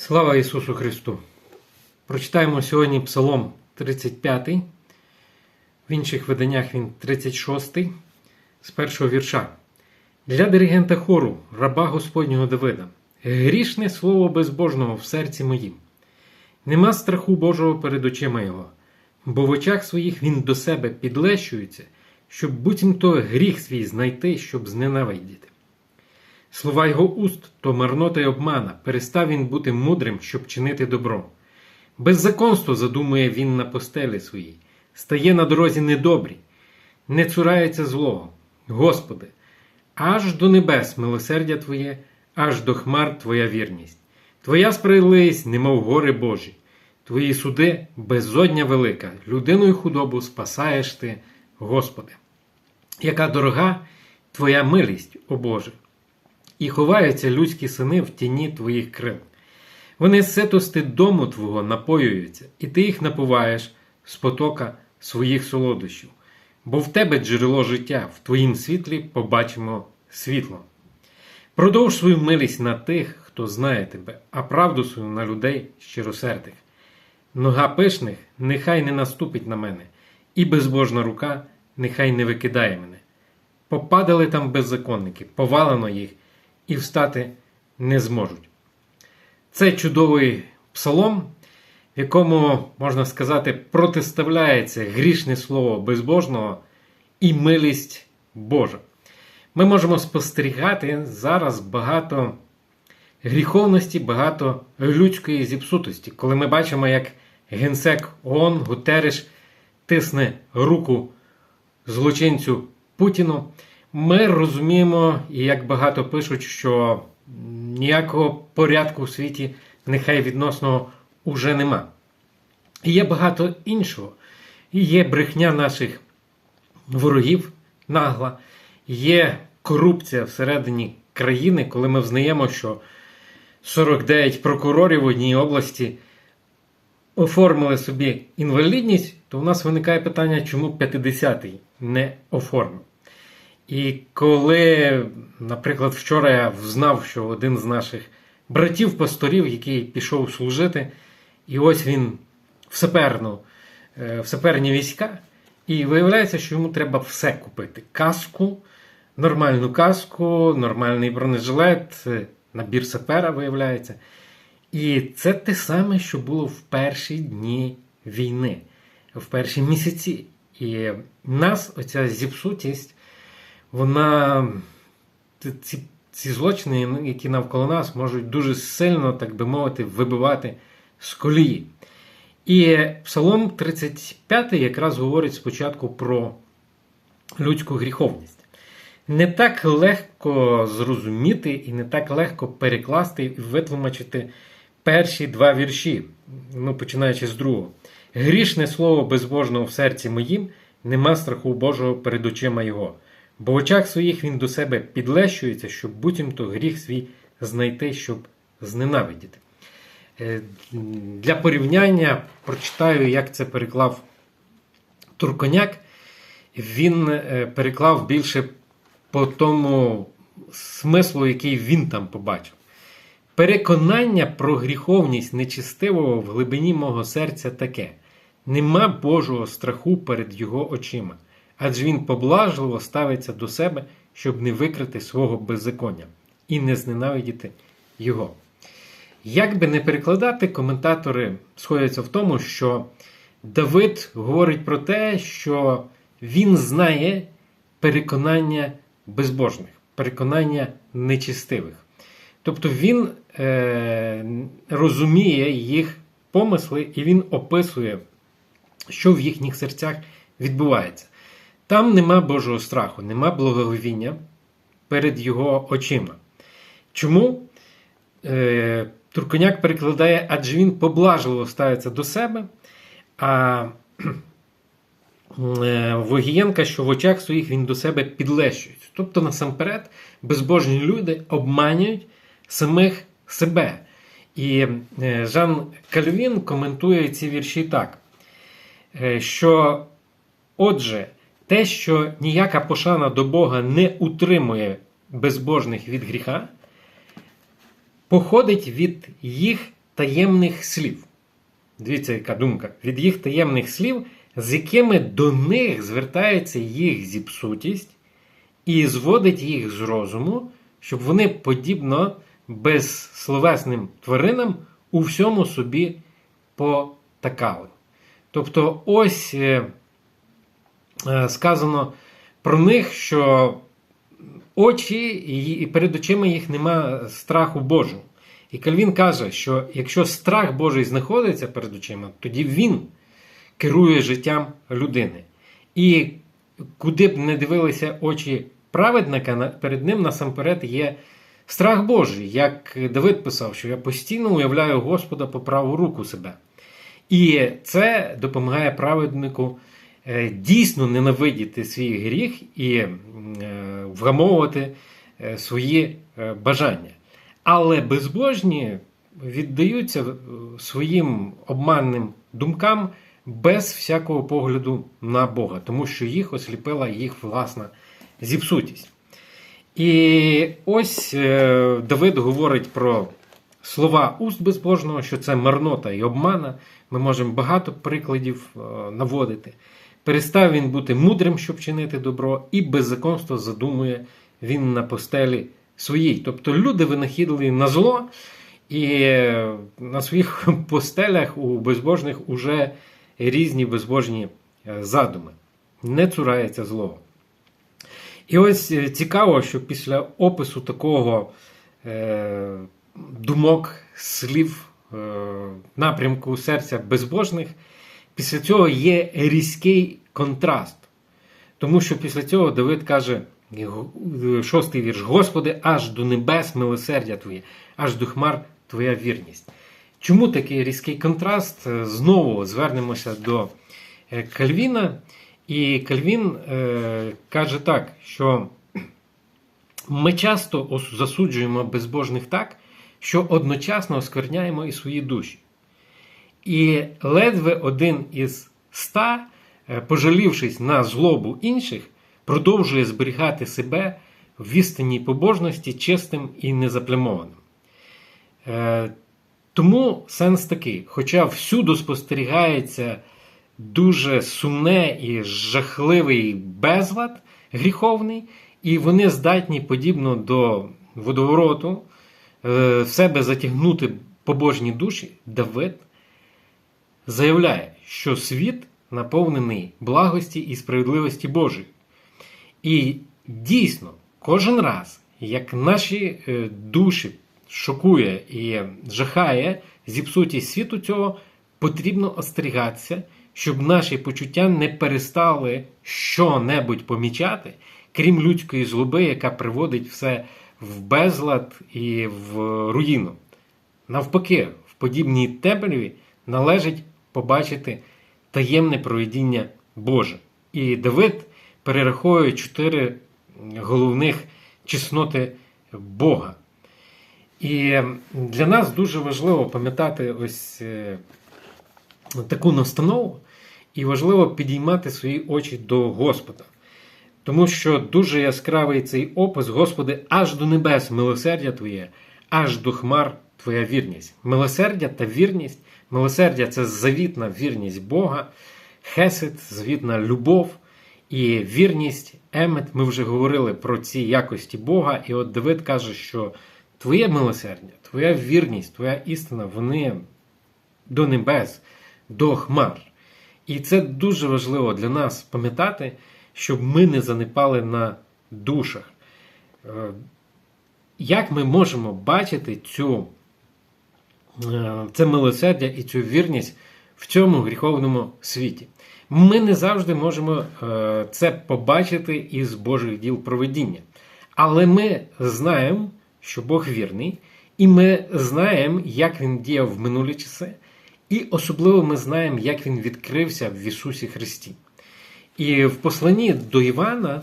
Слава Ісусу Христу! Прочитаємо сьогодні Псалом 35, в інших виданнях він 36, з першого вірша. Для диригента хору, раба Господнього Давида, грішне слово безбожного в серці моїм. Нема страху Божого перед очима його, бо в очах своїх він до себе підлещується, щоб буцімто гріх свій знайти, щоб зненавидіти. Слова його уст то марнота й обмана, перестав він бути мудрим, щоб чинити добро. Беззаконство задумує він на постелі своїй, стає на дорозі недобрій, не цурається злого. Господи, аж до небес милосердя Твоє, аж до хмар Твоя вірність. Твоя справедливість, немов гори Божі, Твої суди безодня велика, людиною худобу спасаєш ти, Господи. Яка дорога Твоя милість, о Боже! І ховаються людські сини в тіні твоїх крил. Вони з ситости дому Твого напоюються, і ти їх напуваєш з потока своїх солодощів, бо в тебе джерело життя, в твоїм світлі побачимо світло. Продовж свою милість на тих, хто знає тебе, а правду свою на людей щиросердих. Нога пишних нехай не наступить на мене, і безбожна рука нехай не викидає мене. Попадали там беззаконники, повалено їх, і встати не зможуть. Це чудовий псалом, в якому, можна сказати, протиставляється грішне слово безбожного і милість Божа. Ми можемо спостерігати зараз багато гріховності, багато людської зіпсутості, коли ми бачимо, як генсек ООН Гутереш тисне руку злочинцю Путіну ми розуміємо, і як багато пишуть, що ніякого порядку в світі нехай відносно уже нема. І є багато іншого. І є брехня наших ворогів нагла, є корупція всередині країни, коли ми взнаємо, що 49 прокурорів в одній області оформили собі інвалідність, то у нас виникає питання, чому 50-й не оформив. І коли, наприклад, вчора я взнав, що один з наших братів-пасторів, який пішов служити, і ось він в саперну, в саперні війська, і виявляється, що йому треба все купити: каску, нормальну каску, нормальний бронежилет, набір сапера виявляється. І це те саме, що було в перші дні війни, в перші місяці. І нас оця зіпсутість вона ці ці злочини, які навколо нас, можуть дуже сильно, так би мовити, вибивати з колії. І Псалом 35 якраз говорить спочатку про людську гріховність. Не так легко зрозуміти і не так легко перекласти і витлумачити перші два вірші, ну, починаючи з другого. Грішне слово безбожного в серці моїм, нема страху Божого перед очима Його. Бо в очах своїх він до себе підлещується, щоб буцімто гріх свій знайти, щоб зненавидіти. Е, для порівняння прочитаю, як це переклав Турконяк. Він е, переклав більше по тому смислу, який він там побачив. Переконання про гріховність нечистивого в глибині мого серця таке: нема Божого страху перед його очима адже він поблажливо ставиться до себе, щоб не викрити свого беззаконня і не зненавидіти його. Як би не перекладати, коментатори сходяться в тому, що Давид говорить про те, що він знає переконання безбожних, переконання нечистивих. Тобто він е, розуміє їх помисли і він описує, що в їхніх серцях відбувається. Там нема Божого страху, нема благовіння перед його очима. Чому? Е, Турконяк перекладає, адже він поблажливо ставиться до себе, а е, Вогієнка, що в очах своїх він до себе підлещується. Тобто, насамперед, безбожні люди обманюють самих себе. І е, Жан Кальвін коментує ці вірші так, е, що, отже, те, що ніяка пошана до Бога не утримує безбожних від гріха, походить від їх таємних слів. Дивіться, яка думка. Від їх таємних слів, з якими до них звертається їх зіпсутість і зводить їх з розуму, щоб вони подібно безсловесним тваринам у всьому собі потакали. Тобто, ось е, сказано про них, що очі і перед очима їх нема страху Божого. І Кальвін каже, що якщо страх Божий знаходиться перед очима, тоді він керує життям людини. І куди б не дивилися очі праведника, перед ним насамперед є страх Божий. Як Давид писав, що я постійно уявляю Господа по праву руку себе. І це допомагає праведнику е, дійсно ненавидіти свій гріх і е, вгамовувати е, свої бажання. Але безбожні віддаються своїм обманним думкам без всякого погляду на Бога, тому що їх осліпила їх власна зіпсутість. І ось Давид говорить про слова уст безбожного, що це марнота і обмана. Ми можемо багато прикладів е, наводити. Перестав він бути мудрим, щоб чинити добро, і беззаконство задумує він на постелі своїй. Тобто люди винахідли на зло, і е, на своїх постелях у безбожних уже різні безбожні е, задуми. Не цурається злого. І ось цікаво, що після опису такого е, думок, слів Е, напрямку серця безбожних, після цього є різкий контраст. Тому що після цього Давид каже, шостий вірш: Господи, аж до небес милосердя Твоє, аж до хмар Твоя вірність. Чому такий різкий контраст? Е, знову звернемося до е, Кальвіна. І Кальвін е, каже так, що ми часто засуджуємо безбожних так, що одночасно оскверняємо і свої душі. І ледве один із ста, е, пожалівшись на злобу інших, продовжує зберігати себе в істинній побожності чистим і незаплямованим. Е, тому сенс такий: хоча всюди спостерігається дуже сумне і жахливий безлад гріховний, і вони здатні, подібно до водовороту, Е, в себе затягнути побожні душі, Давид заявляє, що світ наповнений благості і справедливості Божої. І дійсно, кожен раз, як наші е, душі шокує і жахає зіпсутість світу цього, потрібно остерігатися, щоб наші почуття не перестали що-небудь помічати, крім людської злоби, яка приводить все в безлад і в руїну. Навпаки, в подібній темряві належить побачити таємне проведіння Боже. І Давид перераховує чотири головних чесноти Бога. І для нас дуже важливо пам'ятати ось е, таку настанову, і важливо підіймати свої очі до Господа. Тому що дуже яскравий цей опис, Господи, аж до небес милосердя Твоє, аж до хмар Твоя вірність. Милосердя та вірність. Милосердя це завітна вірність Бога, хесед, завітна любов і вірність, емет. Ми вже говорили про ці якості Бога. І от Давид каже, що Твоє милосердя, Твоя вірність, Твоя істина, вони до небес, до хмар. І це дуже важливо для нас пам'ятати щоб ми не занепали на душах. Е, як ми можемо бачити цю, це милосердя і цю вірність в цьому гріховному світі? Ми не завжди можемо е, це побачити із Божих діл проведіння. Але ми знаємо, що Бог вірний, і ми знаємо, як Він діяв в минулі часи, і особливо ми знаємо, як Він відкрився в Ісусі Христі. І в посланні до Івана,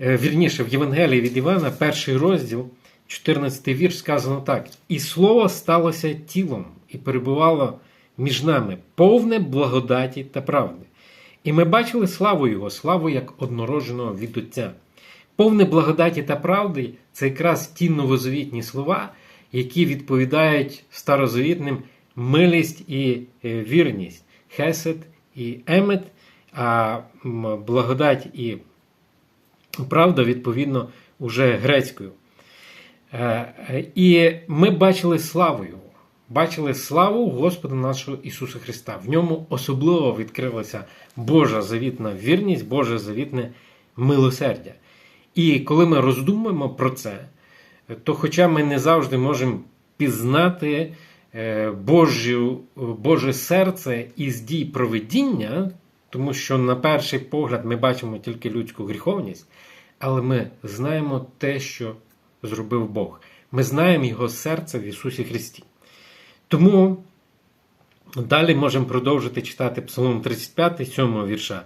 е, вірніше, в Євангелії від Івана, перший розділ, 14 вірш, сказано так: І слово сталося тілом і перебувало між нами повне благодаті та правди. І ми бачили славу Його, славу як однородженого від Отця. Повне благодаті та правди це якраз ті новозавітні слова, які відповідають старозавітним милість і е, вірність, хесед і емет, а благодать і правда, відповідно, уже грецькою. Е, е, І ми бачили славу Його. Бачили славу Господа нашого Ісуса Христа. В ньому особливо відкрилася Божа завітна вірність, Боже завітне милосердя. І коли ми роздумуємо про це, то, хоча ми не завжди можемо пізнати е, Божу, Боже серце із дій проведіння, тому що на перший погляд ми бачимо тільки людську гріховність, але ми знаємо те, що зробив Бог. Ми знаємо Його серце в Ісусі Христі. Тому далі можемо продовжити читати Псалом 35, 7 вірша.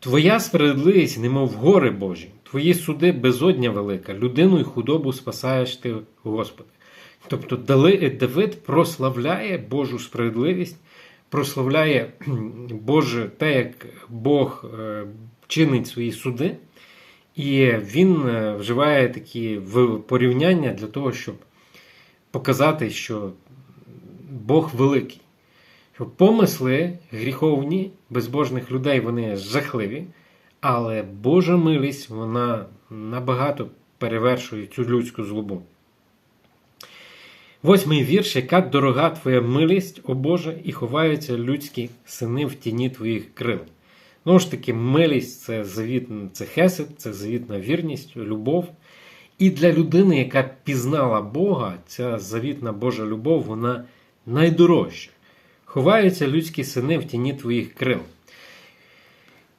Твоя справедливість, немов гори Божі, твої суди безодня велика, людину і худобу спасаєш ти, Господи. Тобто Давид прославляє Божу справедливість, прославляє Боже те, як Бог е, чинить свої суди, і він е, вживає такі порівняння для того, щоб показати, що Бог великий. Що помисли гріховні безбожних людей вони жахливі, але Божа милість вона набагато перевершує цю людську злобу. Восьмий вірш, яка дорога твоя милість, о Боже, і ховаються людські сини в тіні твоїх крил. Знову ж таки, милість це завіт, це хесед, це завітна вірність, любов. І для людини, яка пізнала Бога, ця завітна Божа любов, вона найдорожча. Ховаються людські сини в тіні твоїх крил.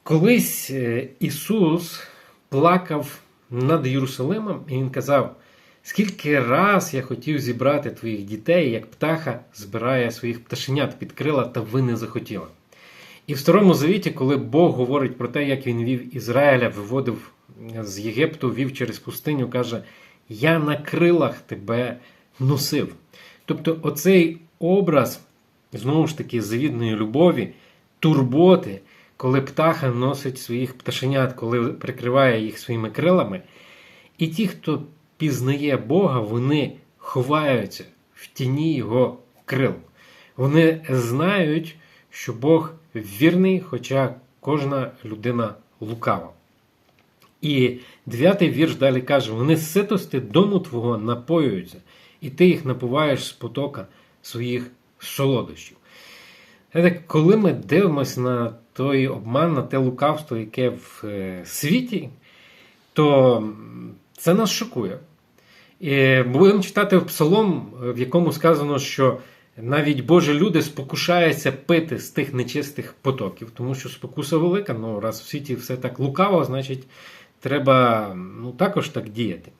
Колись е, Ісус плакав над Єрусалимом, і Він казав: скільки раз я хотів зібрати твоїх дітей, як птаха збирає своїх пташенят під крила, та ви не захотіли. І в Старому Завіті, коли Бог говорить про те, як він вів Ізраїля, виводив з Єгипту, вів через пустиню, каже: Я на крилах тебе носив. Тобто, оцей образ, знову ж таки, завідної любові, турботи, коли птаха носить своїх пташенят, коли прикриває їх своїми крилами. І ті, хто пізнає Бога, вони ховаються в тіні Його крил. Вони знають, що Бог вірний, хоча кожна людина лукава. І дев'ятий вірш далі каже: вони ситости дому твого напоюються, і ти їх напуваєш з потока своїх солодощів. Коли ми дивимося на той обман, на те лукавство, яке в е, світі, то це нас шокує. І будемо читати в псалом, в якому сказано, що навіть Божі люди спокушаються пити з тих нечистих потоків, тому що спокуса велика, ну раз в світі все так лукаво, значить, треба ну, також так діяти.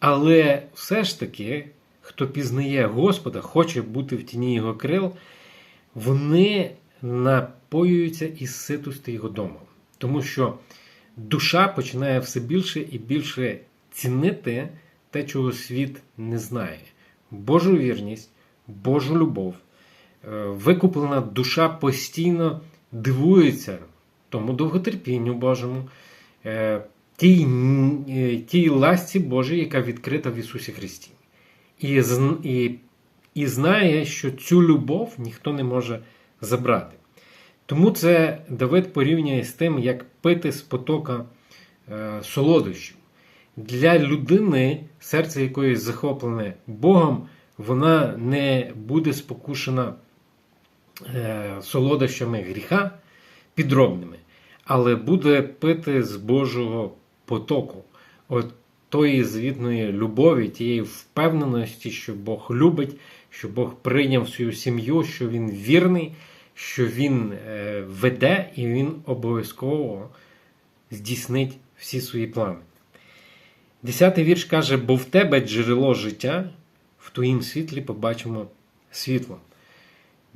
Але все ж таки, хто пізнає Господа, хоче бути в тіні його крил, вони напоюються із ситості його дому. Тому що душа починає все більше і більше цінити те, чого світ не знає. Божу вірність, Божу любов. Е, Викуплена душа постійно дивується тому довготерпінню Божому, е, тій, е, тій ласці Божій, яка відкрита в Ісусі Христі. І, і, і знає, що цю любов ніхто не може забрати. Тому це Давид порівнює з тим, як пити з потока солодощів. Для людини, серце якої захоплене Богом, вона не буде спокушена е, солодощами гріха підробними, але буде пити з Божого потоку, от тої звітної любові, тієї впевненості, що Бог любить, що Бог прийняв свою сім'ю, що Він вірний, що Він е, веде і Він обов'язково здійснить всі свої плани. Десятий вірш каже: бо в тебе джерело життя, в твоїм світлі побачимо світло.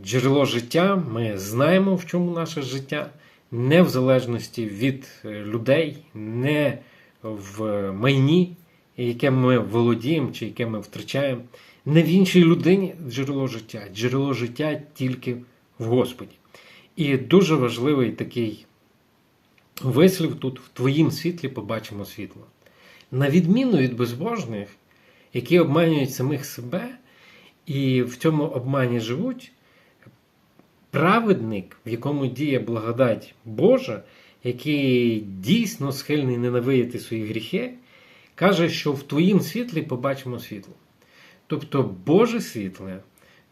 Джерело життя, ми знаємо, в чому наше життя, не в залежності від е, людей, не в майні, яке ми володіємо чи яке ми втрачаємо, не в іншій людині джерело життя, джерело життя тільки в Господі. І дуже важливий такий вислів тут в твоїм світлі побачимо світло. На відміну від безбожних, які обманюють самих себе і в цьому обмані живуть, праведник, в якому діє благодать Божа, який дійсно схильний ненавидіти свої гріхи, каже, що в твоїм світлі побачимо світло. Тобто Боже світле,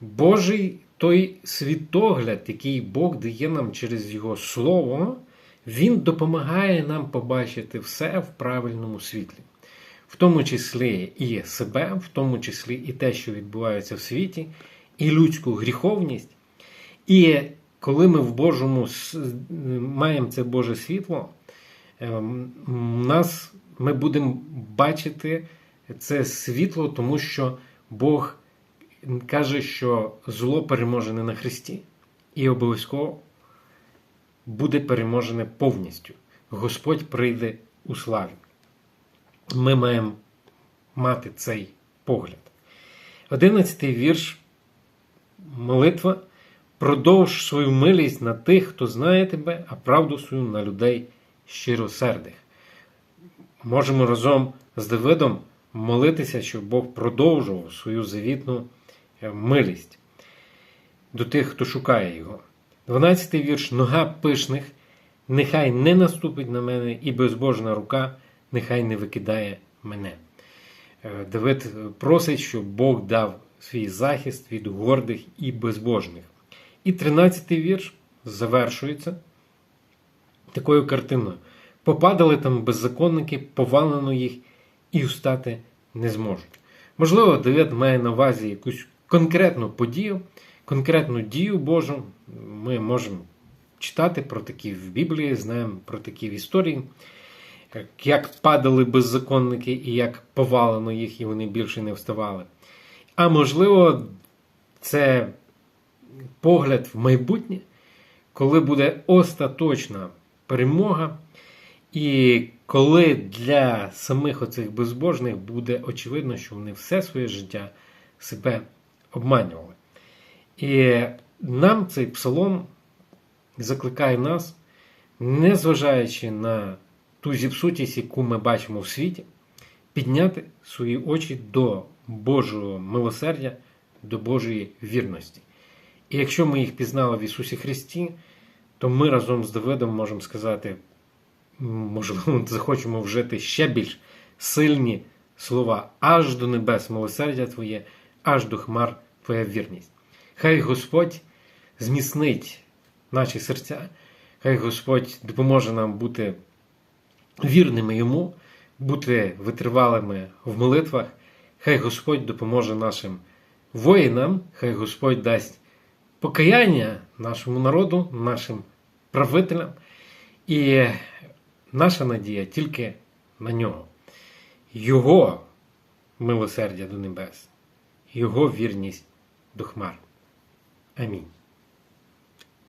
Божий той світогляд, який Бог дає нам через Його Слово, Він допомагає нам побачити все в правильному світлі. В тому числі і себе, в тому числі і те, що відбувається в світі, і людську гріховність. І коли ми в Божому маємо це Боже світло, ем, нас ми будемо бачити це світло, тому що Бог каже, що зло переможене на Христі, і обов'язково буде переможене повністю. Господь прийде у славі. Ми маємо мати цей погляд. Одинадцятий вірш молитва. Продовж свою милість на тих, хто знає тебе, а правду свою на людей щиросердих. Можемо разом з Давидом молитися, щоб Бог продовжував свою завітну е, милість до тих, хто шукає його. 12 вірш. Нога пишних, нехай не наступить на мене, і безбожна рука, нехай не викидає мене. Е, Давид просить, щоб Бог дав свій захист від гордих і безбожних. І 13-й вірш завершується такою картиною. Попадали там беззаконники, повалено їх і встати не зможуть. Можливо, Давид має на увазі якусь конкретну подію, конкретну дію Божу. Ми можемо читати про такі в Біблії, знаємо про такі в історії, як падали беззаконники і як повалено їх, і вони більше не вставали. А можливо, це погляд в майбутнє, коли буде остаточна перемога, і коли для самих оцих безбожних буде очевидно, що вони все своє життя себе обманювали. І нам цей псалом закликає нас, незважаючи на ту зіпсутість, яку ми бачимо в світі, підняти свої очі до Божого милосердя, до Божої вірності. І якщо ми їх пізнали в Ісусі Христі, то ми разом з Давидом можемо сказати, можливо, захочемо вжити ще більш сильні слова аж до небес милосердя Твоє, аж до хмар Твоя вірність. Хай Господь зміцнить наші серця, хай Господь допоможе нам бути вірними Йому, бути витривалими в молитвах, хай Господь допоможе нашим воїнам, хай Господь дасть покаяння нашому народу, нашим правителям. І наша надія тільки на нього. Його милосердя до небес, Його вірність до хмар. Амінь.